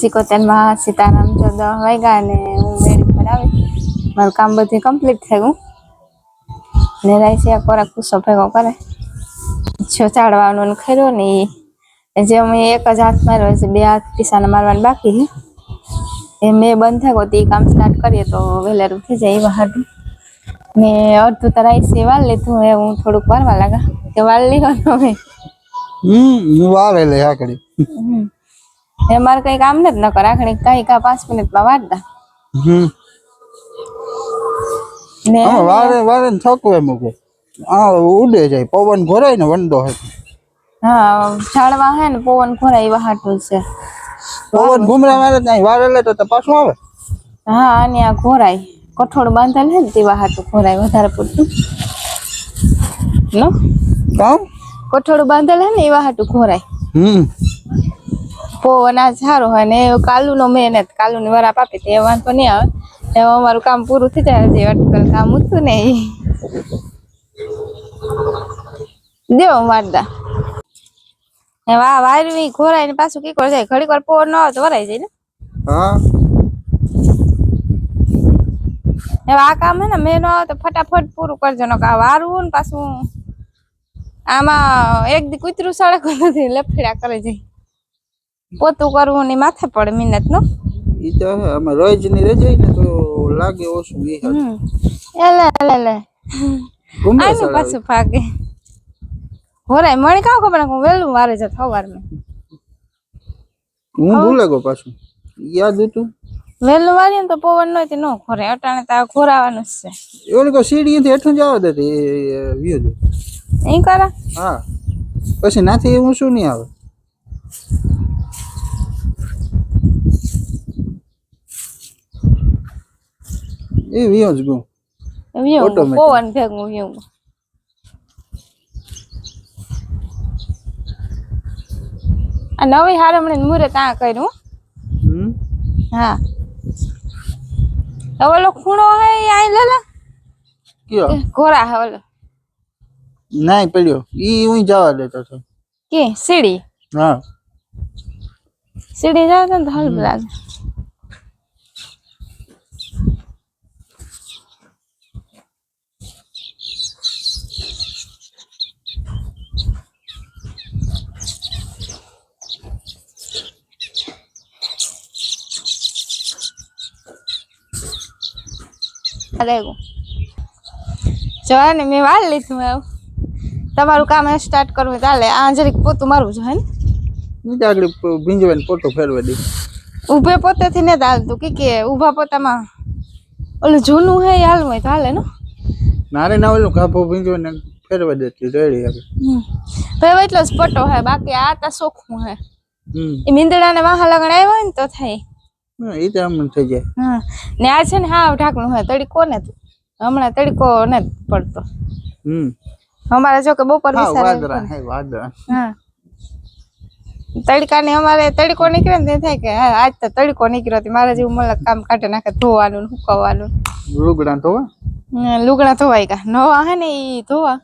સિકોતેરમાં સીતારામ ચૌદ વાગ્યા અને હું મેળી પર આવી. મારું કામ બધું કમ્પ્લીટ થઈ ગયું ને રાઈસે આ ખોરાક પૂછો ભેગો કરે. છો ચાડવાનું ને ખર્યો ને એ જે અમે એક જ હાથ માર્યો છે બે હાથ પીસાને મારવાનું બાકી છે. એ મેં બંધ થઈ ગયો તો એ કામ સ્ટાર્ટ કરીએ તો વહેલારું થઈ જાય એવા હાટું. ને અડધું તો રાઈસે વાળ લીધું હવે હું થોડુંક વારવા લાગા. કે વાળ લીધો તમે હમ વારે લે કરી હમ. એ મારે કઈ કામ નથી ન કર આખડી કઈ કા પાંચ મિનિટમાં વાળતા હમ. ને વારે વારે થકવે મૂકે આ ઉડે જાય પવન ઘોરાય ને વંડો હે. હા ઝાડવા હે ને પવન ખોરાય એવા હાટું છે. પવન ઘુમરા મારે ત્યાં વારે લે તો તો પાછું આવે? હા અને આ ઘોરાય. કઠોળ બાંધેલ હે ને તેવા હાટું ઘોરાય વધારે પડતું. નો? કામ? કઠોળ બાંધેલ હે ને એવા હાટું ઘોરાય. હમ. પવન અનાજ સારો હોય ને કાલુનો મહેનત કાલુની વરાપ આપે તે વાંધો નહીં આવે. એમાં અમારું કામ પૂરું થઈ જાય જે અટકલ કામ હતું ને એ દેવો મારદા. એ વા વાયરવી ઘોરાય ને પાછું કીકર જાય ઘડીક વાર પોર ન આવે તો વરાઈ જાય ને. હા. હવે આ કામ હે ને મેં ન આવે તો ફટાફટ પૂરું કરજો ને આ વારવું ને પાછું આમાં એક દી કૂતરું સડક નથી લફડા કરે જાય પોતું કરવું ની માથે પડે મહેનત નો? ઈ તો અમે રોજની રજાઈ ને તો લાગે ઓછું ઈ હાથ. લે એલે એલે એલે. આનું પાછું ભાગે. હોરાય મને કાં ખબર હું વહેલું વારે જત ને હું ભૂલે ગયો પાછું. યાદ હતું? વેલું વાળી ને તો પવન નો ન ખોરે અટાણે તો ખોરાવાનું જ છે. એવું કો સીડી થી હેઠું જવા દે વ્યૂ દે. એ કરા. હા. પછી નાથી હું શું નહીં આવે? એ વ્યૂ જ ગયું. વ્યૂ પવન ભેગું વ્યૂ આ નવી હારમણી મુહૂર્ત આ કર્યું. હા. હવે ઓલો ખૂણો હે આઈ લેલા? કયો? ઘોરા હે ઓલો. નાઈ પડ્યો. ઈ હું જવા દેતો હતો કે સીડી? હા. સીડી જાવ તો હાલ લાગે અરે જો ને મેં વાળ લીધું હવે તમારું કામ સ્ટાર્ટ કરવું હોય તો હાલે. આ જરીક પોતું મારવું છે હે ને. હું તો આગળ ભીંજવાને ફોટો ફેરવા દે. ઊભે પોતેથી ને હાલતું. કે કે ઊભા પોતામાં ઓલું જૂનું હે એ હાલવું હોય તો હાલે ને. નારે ના ઓલું કાપો ભીંજવાને ફેરવા દેતી રેડી આગળ ભાઈ એટલો જ પટ્ટો હે બાકી આ તો સોખું હે હમ. એ મીંદડાને વાહ લગણ આવ્યો હોય ને તો થાય. તો આમ થઈ જાય. હા. ને આ છે ને હા ઢાંકણું હોય તડકો ને હમણાં તડીકો ને પડતો. હમ. અમારે જો કે બપોર વાદળા હે તડકા ને અમારે તડકો નીકળે ને થાય કે હા આજ તો તડકો નીકળ્યો મારે જેવું મળે કામ કાઢે નાખે ધોવાનું ને સુકવવાનું લુગડા ધોવા લુગડા ધોવાય કા નવા હે ને એ ધોવા.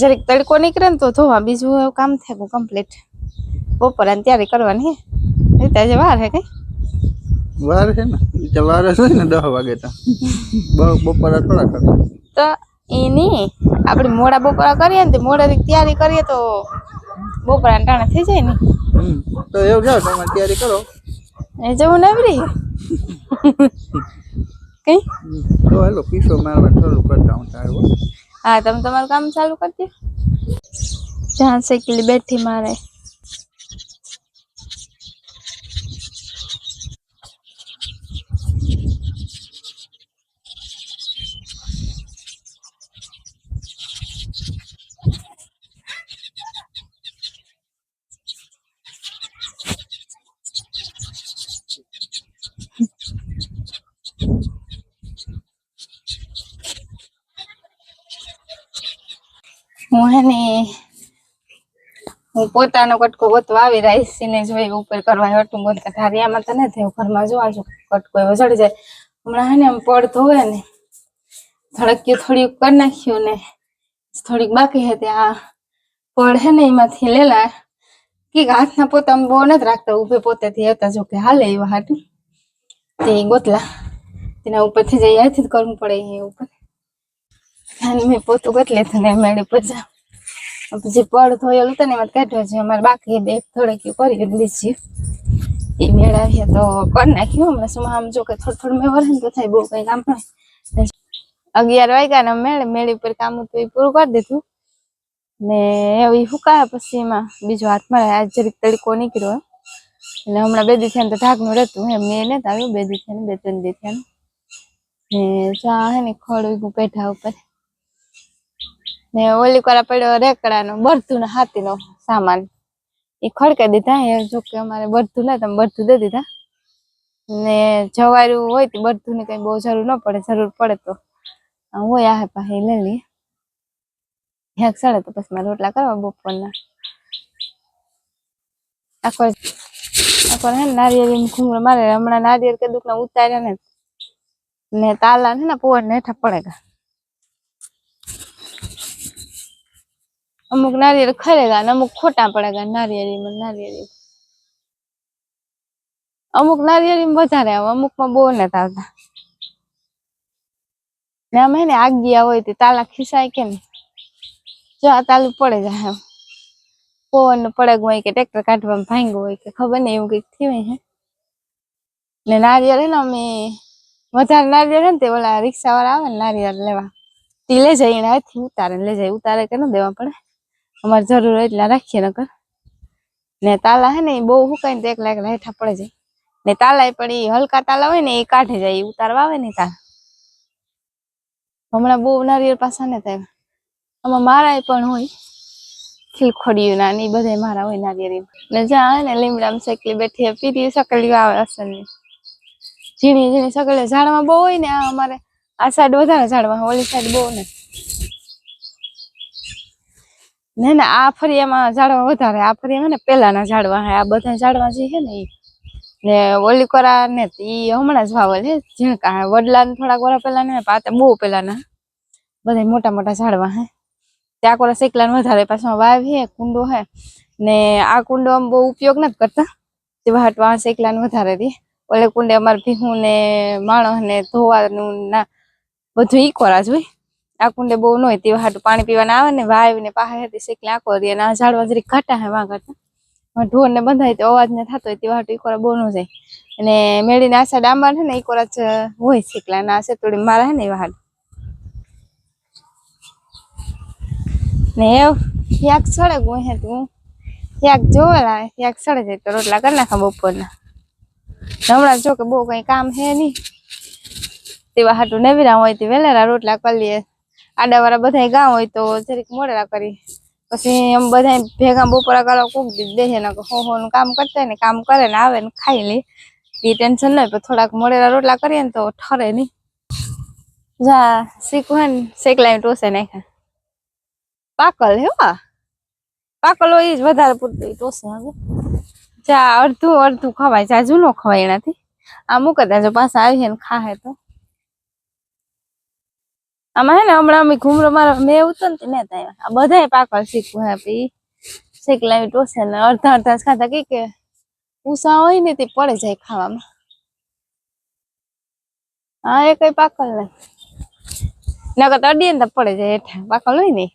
જરીક તડકો નીકળે ને તો ધોવા બીજું કામ થાય કમ્પ્લીટ બપોરે ત્યારે કરવાની હે. એ તો વાર હે કઈ? વાર છે ને? વાર હશે ને દસ વાગે તો. બપોરા થોડા કરે તો એની આપણે મોડા બપોરા કરીએ ને મોડા મોડાથી તૈયારી કરીએ તો બપોરા ટાણે થઈ જાય ને. તો એવું જાઓ તમે તૈયારી કરો. એ જવું નવરી? કઈ. તો હેલો પીસો મારવા ચાલુ કરતા હું તારે હા. તમે તમારું કામ ચાલુ કરી દો. જ્યાં શેકલી બેઠી મારે. હું હે પોતાનો કટકો ગોતવા આવી રાઈસ ને જોઈ ઉપર કરવા હટું ગોતતા ધારિયામાં તો નથી, હું ઘરમાં જોવા જો કટકો એવો ચડી જાય. હમણાં હે ને આમ પડતો હોય ને, ધડક્યું થોડીક કરી નાખ્યું ને, થોડીક બાકી હતી આ પડ હે ને એમાંથી લેલા, કે હાથના પોતા આમ બહુ નથી રાખતા ઉભે પોતેથી હતા જો કે હાલે એવા હાટું. તે ગોતલા, તેના ઉપરથી જઈ હાથી કરવું પડે, એ ઉપર. અને મેં પોતું ગોતલે તો ને મેળે પર જા પછી પડ થયેલું હતું ને એમાં કાઢ્યો છે. અમારે બાકી બે થોડેક કરી લીધી એ મેળાવીએ તો કરી નાખ્યું હમણાં શું આમ જો કે થોડું થોડું મેં વરે તો થાય, બહુ કઈ કામ પણ અગિયાર વાગ્યા ને મેળ, મેળી ઉપર કામ હતું એ પૂરું કરી દીધું. ને એ હુકાયા પછી એમાં બીજો હાથ મારે આજ જરીક તડકો નીકળ્યો એટલે હમણાં બે દી થયા તો ઢાકનું રહેતું. એમ મેં નથી આવ્યું, બે દી થયા બે, ત્રણ દી થયા ને. ચા હે ને ખડ ઉગ્યું પેઢા ઉપર. ને ઓલી કરા પડ્યો રેકડાનો બરતું ને હાથીનો સામાન. એ ખડકે દીધા એ જો કે અમારે બરતું ના, તમે બરતું દે દીધા. ને જવાયું હોય તો બરતું ને કઈ બહુ જરૂર ન પડે, જરૂર પડે તો. હોય આ પાસે લઈ લઈએ હેક સડે તો પછી મારે રોટલા કરવા બપોરના. આખો આખો હે ને નારિયેળ મારે હમણાં નારિયેળ કે દુઃખ ઉતાર્યા ને ને તાલા ને પોર ને હેઠા પડેગા. અમુક નારિયેળ ખરેગા ને અમુક ખોટા પડેગા નારિયેળીમાં નારિયેળી. અમુક નારિયેળીમાં વધારે આવે અમુકમાં બહુ નથી આવતા. ને આમ હે ને આગિયા હોય તે તાલા ખિસાય કે ને જો આ તાલું પડે જાય એમ પવન પડેગ હોય કે ટ્રેક્ટર કાઢવામાં ભાંગ્યું હોય કે ખબર નહીં, એવું કંઈક થયું હે? ને નારિયેળ હે ને અમે વધારે નારિયેળ હે ને તે ઓલા રિક્ષા વાળા આવે ને નારિયેળ લેવા. તે લઈ જાય, એને હાથથી ઉતારે લઈ જાય, ઉતારે કે ન દેવા પડે? અમારે જરૂર હોય એટલે રાખીએ નકર. ને તાલા હે ને એ બહુ હુકાય ને તો એકલા એકલા હેઠા પડે જાય ને તાલા એ પણ એ હલકા તાલા હોય ને એ કાઢે જાય એ ઉતારવા આવે ને તાર હમણાં બહુ નારિયેળ પાસા ને થાય. આમાં મારા પણ હોય. ખીલખોડિયું ના ને ઈ બધાય મારા હોય નારિયેળ ને જ્યાં ને લીમડામાં સકલી બેઠી પીરી સકલી આવે અસલની. ઝીણી ઝીણી સકલી ઝાડમાં બહુ હોય ને આ અમારે, આ સાઈડ વધારે ઝાડમાં ઓલી સાઈડ બહુ ને. ને ને આ ફરિયામાં ઝાડવા વધારે, આ ફરિયામાં ને પેલાના ઝાડવા હે, આ બધા ઝાડવા જે છે ને ઈ. ને ઓલી કોરા ને ઈ હમણાં જ વાવેલ હે, ઝીણકા વડલા થોડાક વર્ષ પેલા ને પાતા બહુ પેલાના બધા મોટા મોટા ઝાડવા હે. ત્યાં કોરા શેકલાને વધારે પાછો વાવ હે, કુંડો હે. ને આ કુંડો આમ બહુ ઉપયોગ નથી કરતા. તે વાટવા શેકલાને વધારે દે. ઓલે કુંડે અમારે ભીહું ને માણસ ને ધોવાનું ના, બધું ઈ કોરા જ આ કુંડે બહુ ન હોય, તેવા હાટું પાણી પીવાના આવે ને વાવ ને પાહે હતી શેકલા આખો દી અને આ ઝાડવા જરી ઘાટા હે વાં ઢોર ને બંધાય તો અવાજ ને થતો હોય, તેવા હાટું ઈ કોરા બહુ ન જાય. અને મેળીને આ સાઈડ છે ને એક કોરા જ હોય શેકલા, ને આ સેતુડી મારા હે ને, એવા હાલ ને યાક સડે ગું હે તું યાક જોવેલા યાક સડે જાય તો રોટલા કરી નાખા બપોરના. હમણાં જો કે બહુ કઈ કામ હે નહીં. તેવા હાટું નવીરા હોય, તે વેલેરા રોટલા કરી લઈએ આડાવાળા બધા ગામ હોય તો જરીક મોડેલા કરી. પછી એમ બધા ભેગા બપોરા કરો કોક દી દેહે ને હો હો નું કામ કરતા ને કામ કરે ને આવે ને ખાઈ લે. એ ટેન્શન નહીં થોડાક મોડેલા રોટલા કરીએ ને તો ઠરે નહીં જા શીખવું ને શેકલાઈ ટોસે નાખ્યા. પાકલ હે પાકલ હોય જ વધારે પૂરતું ટોસે હવે. જા, અડધું અડધું ખવાય જાજુ જૂનો ખવાય એનાથી. આ મૂકે ત્યાં પાછા આવીએ ને ખાહે તો. આમાં હે ને હમણાં અમે ઘૂમરો મારા મેં ઉતર ને ને ત્યાં આ બધાય પાકલ શીખવું હે પી શીખલાવી ટોસે ને અડધા અડધા ખાતા કે કે ઉષા હોય ને તે પડે જાય ખાવામાં. હા, એ કઈ પાકલ નહીં નકર તો અડીએ ને તો પડે જાય હેઠા પાકલ હોય ને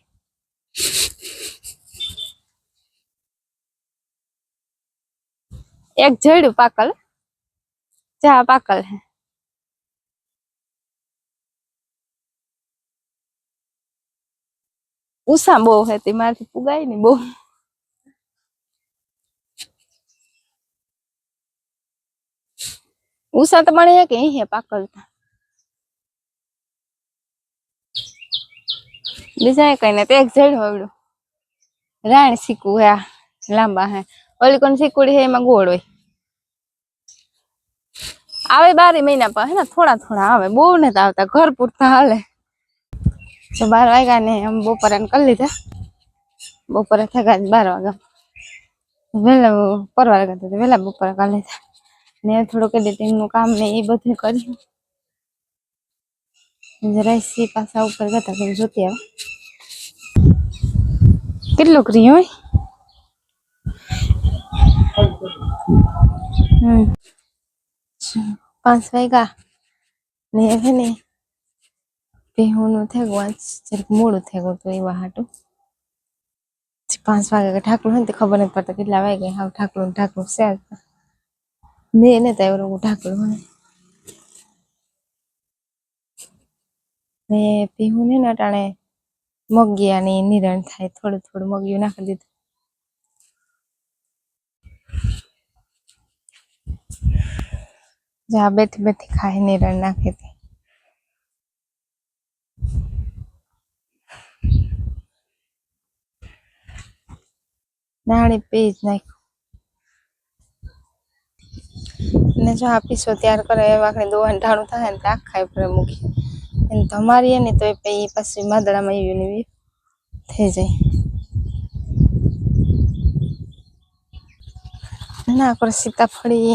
એક જડ્યું પાકલ જા પાકલ હે. ઉષા બહુ હે તે મારથી પુગાય ને બહુ ઉષા તો મને કે હે પાકલ તા બીજા કઈ ને તે એક જડ હોવડું રાણ શીકવું હે લાંબા હે ઓલી કોણ શીકુડી હે એમાં ગોળ હોય આવે બારે મહિના પર હે ને થોડા થોડા આવે બહુ નથી આવતા ઘર પૂરતા હાલે તો બાર વાગ્યા ને એમ બપોરે કરી લીધા. બપોરે થયા બાર વાગ્યા. વહેલા પરવાર કરતા હતા, વહેલા બપોરે કરી લીધા. ને થોડુંક એડિટિંગનું કામ ને એ બધું કર્યું. જરાય પાછા ઉપર ગયા હતા જોતી આવે. કેટલું ક્રી હોય? પાંચ વાગ્યા. ને હવે ને ભેહુંનું થઈ ગયું આજ જરાક મોડું થઈ ગયું તો એવા હાટું પાંચ વાગે કે ઠાકરું હોય ને તે ખબર નથી પડતા કેટલા વાગે હાવ ઠાકરું ઠાકરું છે મેં એને તો એવું ઠાકરું હોય ને. ભેહું ને અટાણે મગિયાની નિરણ થાય, થોડું થોડું મગિયું નાખી દીધું. જ્યાં બેઠી બેઠી ખાય નિરણ નાખી હતી. નાળી પી જ નાખ્યું ને જો આ પીસો ત્યાર કરે, એ વાંકડી દોવાનું ઢાળું થાય ને તો આખા ઉપર મૂકી. એને ધમારીએ ને તો એ પછી માદડામાં એવી ને થઈ જાય. ના કરે સીતાફળી,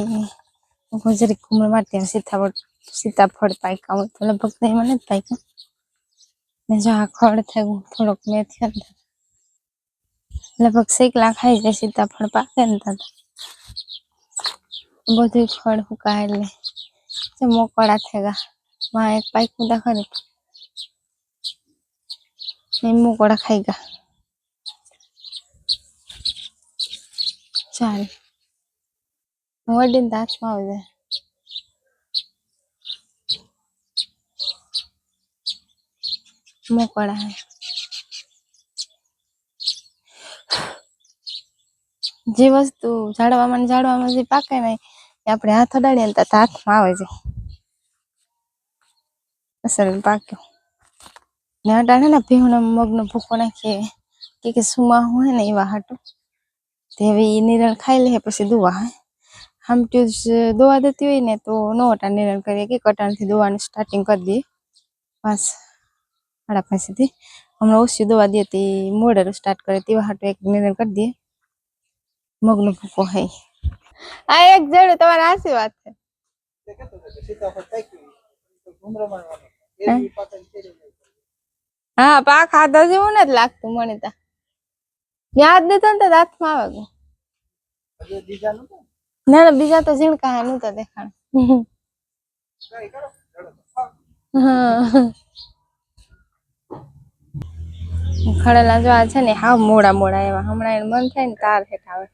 ગોજરી, કુમળ, માટે, સીતાફળ સીતાફળ પાક્યા હોય તો લગભગ નહીં મને નથી પાક્યા ને જો આ ખડ થાય, થોડોક મેથી અંદર લગભગ શેકલા ખાઈ જાય સીતાફળ પાકે ને તાતા બધું ફળ હુકાય એટલે મોકળા થેગા. માં એક પાક્યું તા ખરે. એ મોકળા ખાઈ ગયા ચાલ. વડીને હાથમાં આવી જાય. મોકળા હે. જે વસ્તુ ને ઝાડવામાં જે પાકે ને એ આપણે હાથ અડાડીએ ને તો હાથમાં આવે છે. અસર પાક્યો. ને અટાણે ને ભીહુંનો મગનો ભૂકો નાખીએ. કે કે સુમાં હોય ને એવા હાટું. તે નિરણ ખાઈ લે, પછી દુવા હે. આમટ્યું જ દોવા દેતી હોય ને તો નો અટાણ નિરણ કરીએ કે કટાણથી દોવાનું સ્ટાર્ટિંગ કરી દઈએ. પાંચ સાડા પાસેથી. હમણાં ઓછી દોવા દે તે મોડેરું સ્ટાર્ટ કરે તેવા હાટું એક નિરણ કરી દઈએ. મગનો ભૂકો હે. આ એક જડું તમારા આશીર્વાદ છે. હા? પા ખાધા જેવું નથી લાગતું મને તા. યાદ નતો ને તો હાથમાં આવે ના? ના બીજા તો ઝીણકા હા નહોતા દેખાણ. હા. ખડેલા જો આ છે ને હાવ મોડા મોડા એવા. હમણાં એનું મન થાય ને તાર હેઠ આવે.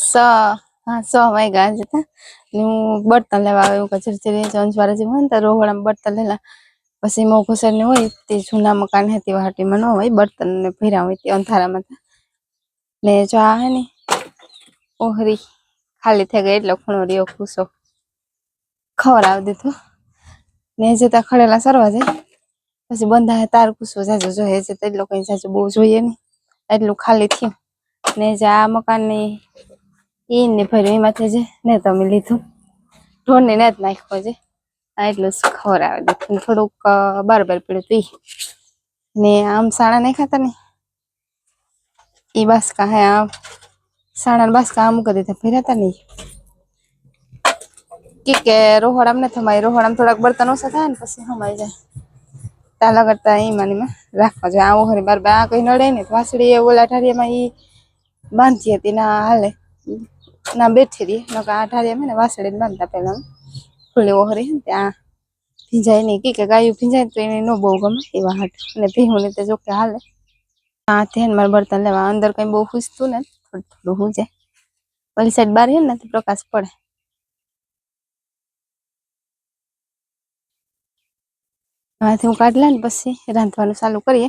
સ, હા, સો વાગ્યા આજે હું બર્તન લેવા આવ્યું કચરી ચંચવારા જેવું હોય ને તો રોહડામાં બર્તન લેલા. પછી મોઘું ને હોય તે જૂના મકાન હતી વાટીમાં ન હોય બર્તન ને ભર્યા હોય તે અંધારામાં. ને જો આ હે ને, ઓહરી, ખાલી થઈ ગઈ એટલે ખૂણો રહ્યો ખુશો ખવડાવી દીધું ને જતા ખડેલા સરવા જાય. પછી બંધા તાર કુસો જાજો જોઈએ છે, તે લોકો જાજો બહુ જોઈએ નહીં એટલું ખાલી થયું. ને જે આ મકાનની ઈ ને ભર્યું એમાંથી જે ને તમે લીધું. ઢોરને ને જ નાખ્યો છે. આ એટલું જ ખવડાવી દીધું થોડુંક બરાબર પડ્યું તું ઈ. ને આમ સાણા નહીં ખાતા ને એ બાસકા હે, આમ સાણા ને બાસકા આમ કરી દીધા ભર્યા હતા કે રોહડ આમ ને થમાય રોહડામ થોડાક બર્તન ઓછા થાય ને, પછી સમાઈ જાય. તાલા કરતા એમાં રાખવા જોઈએ. આવો હરી બાર આ કઈ નડે ને વાસળી એ ઓલા અઠારિયામાં એ બાંધતી હતી ના હાલે. ના બેઠી રહી નકર આ ઠારિયામાં ને વાસળી બાંધતા પેલા ખુલ્લી ઓહરી ત્યાં ભીંજાય નહીં. કી કે ગાયું ભીંજાય તો એને નો બહુ ગમે એવા હાટ. અને ભીહું ને તે જોકે હાલે. હા ધ્યાન મારે બર્તન લેવા. અંદર કઈ બહુ ખૂસતું ને થોડું થોડું હું જાય ઓલી સાઈડ બાર હે ને તો પ્રકાશ પડે. હાથી હું કાઢ લે ને પછી રાંધવાનું ચાલુ કરીએ.